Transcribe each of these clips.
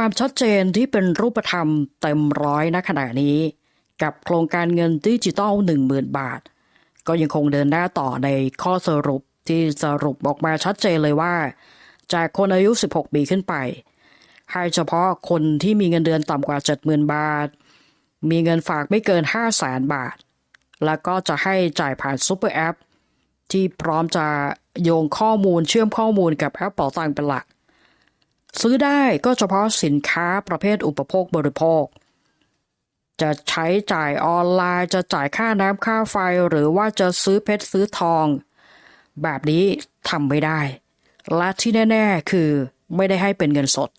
ความชัดเจนที่เป็นรูปธรรมเต็มร้อยณขณะนี้ กับโครงการเงินดิจิตอล10,000 บาท ก็ยังคงเดินหน้าต่อในข้อสรุปที่สรุปออกมาชัดเจนเลยว่า จากคนอายุ 16 ปีขึ้นไป ให้เฉพาะคนที่มีเงินเดือนต่ำกว่า 70,000 บาท มีเงินฝากไม่เกิน 5 0 0 0 0 0บาท แล้วก็จะให้จ่ายผ่านซูเปอร์แอปที่พร้อมจะโยงข้อมูลเชื่อมข้อมูลกับแอปเป๋าตังเป็นหลัก ซื้อได้ก็เฉพาะสินค้าประเภทอุปโภคบริโภค จะใช้จ่ายออนไลน์จะจ่ายค่าน้ำค่าไฟหรือว่าจะซื้อเพชรซื้อทอง แบบนี้ทำไม่ได้ และที่แน่ ๆ คือไม่ได้ให้เป็นเงินสด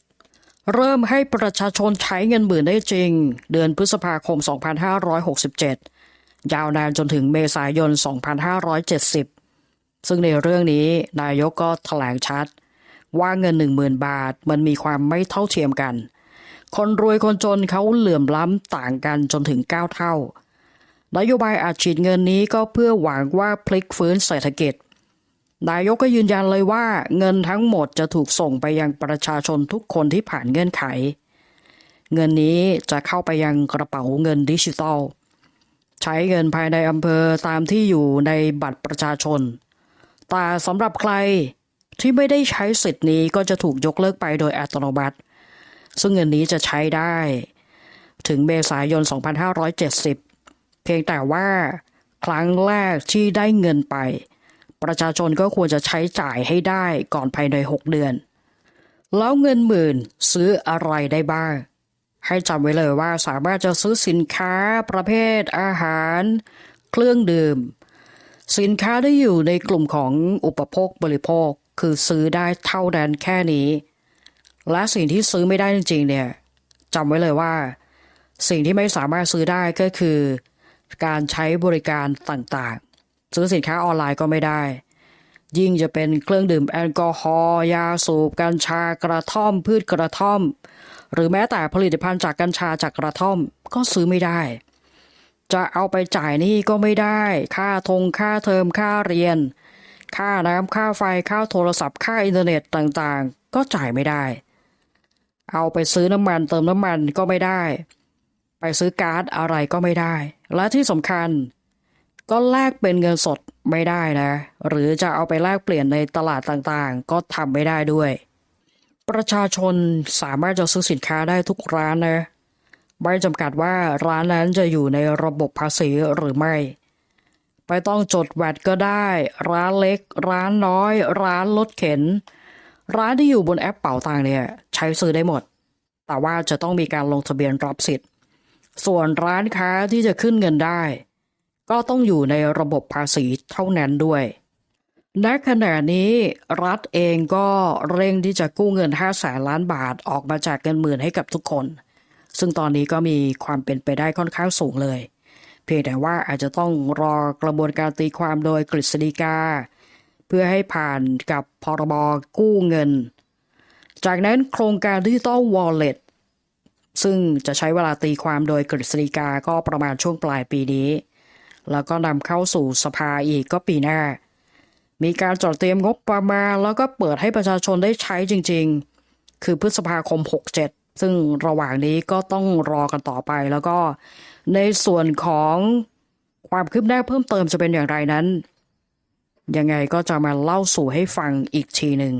เริ่มให้ประชาชนใช้เงินหมื่นได้จริง เดือนพฤษภาคม 2567 ยาวนานจนถึงเมษายน 2570 ซึ่งในเรื่องนี้นายกก็แถลงชัด ว่าเงิน10,000บาทมันมีความไม่เท่าเทียมกัน คนรวยคนจนเขาเหลื่อมล้ำต่างกันจนถึง 9 เท่า นโยบายอาฉีดเงินนี้ก็เพื่อหวังว่าพลิกฟื้นเศรษฐกิจ นายกก็ยืนยันเลยว่า เงินทั้งหมดจะถูกส่งไปยังประชาชนทุกคนที่ผ่านเงื่อนไข เงินนี้จะเข้าไปยังกระเป๋าเงินดิจิทัลใช้เงินภายในอำเภอตามที่อยู่ในบัตรประชาชน แต่สำหรับใคร ที่ไม่ได้ใช้สิทธิ์นี้ก็จะถูกยกเลิกไปโดยอัตโนมัติ ซึ่งเงินนี้จะใช้ได้ ถึงเมษายน 2570 เพียงแต่ว่าครั้งแรกที่ได้เงินไป ประชาชนก็ควรจะใช้จ่ายให้ได้ก่อนภายใน 6 เดือน แล้วเงินหมื่นซื้ออะไรได้บ้าง ให้จำไว้เลยว่าสามารถจะซื้อสินค้าประเภทอาหาร เครื่องดื่ม สินค้าที่อยู่ในกลุ่มของอุปโภคบริโภค คือซื้อได้เท่านั้นแค่นี้ และสิ่งที่ซื้อไม่ได้จริงๆเนี่ยจำไว้เลยว่า สิ่งที่ไม่สามารถซื้อได้ก็คือ การใช้บริการต่างๆ ซื้อสินค้าออนไลน์ก็ไม่ได้ ยิ่งจะเป็นเครื่องดื่มแอลกอฮอล์ยาสูบกัญชากระท่อม พืชกระท่อม หรือแม้แต่ผลิตภัณฑ์จากกัญชาจากกระท่อมก็ซื้อไม่ได้ จะเอาไปจ่ายหนี่ก็ไม่ได้ ค่าทงค่าเทอมค่าเรียน ค่าน้ำค่าไฟค่าโทรศัพท์ค่าอินเทอร์เน็ตต่างๆ ก็จ่ายไม่ได้ เอาไปซื้อน้ำมันเติมน้ำมันก็ไม่ได้ ไปซื้อการ์ดอะไรก็ไม่ได้ และที่สำคัญ ก็แลกเป็นเงินสดไม่ได้นะ หรือจะเอาไปแลกเปลี่ยนในตลาดต่างๆ ก็ทำไม่ได้ด้วย ประชาชนสามารถจะซื้อสินค้าได้ทุกร้านนะไม่จำกัดว่าร้านนั้นจะอยู่ในระบบภาษีหรือไม่ ไปต้องจดแวดก็ได้ ร้านเล็ก ร้านน้อย ร้านรถเข็น ร้านที่อยู่บนแอปเป๋าตังเนี่ย ใช้ซื้อได้หมด แต่ว่าจะต้องมีการลงทะเบียนรับสิทธิ์ ส่วนร้านค้าที่จะขึ้นเงินได้ ก็ต้องอยู่ในระบบภาษีเท่านั้นด้วยณขณะนี้รัฐเองก็เร่งที่จะกู้เงิน5แสนล้านบาทออกมาจากเงินหมื่นให้กับทุกคน ซึ่งตอนนี้ก็มีความเป็นไปได้ค่อนข้างสูงเลย เพียงแต่ว่าอาจจะต้องรอกระบวนการตีความโดยกฤษฎีกา เพื่อให้ผ่านกับพรบกู้เงิน จากนั้นโครงการดิจิตอลวอลเล็ตซึ่งจะใช้เวลาตีความโดยกฤษฎีกาก็ประมาณช่วงปลายปีนี้ แล้วก็นำเข้าสู่สภาอีกก็ปีหน้า มีการจัดเตรียมงบประมาณ แล้วก็เปิดให้ประชาชนได้ใช้จริง ๆ คือพฤษภาคม 67 ซึ่งระหว่างนี้ก็ต้องรอกันต่อไป แล้วก็ในส่วนของความคืบหน้าเพิ่มเติมจะเป็นอย่างไรนั้น ยังไงก็จะมาเล่าสู่ให้ฟังอีกทีหนึ่ง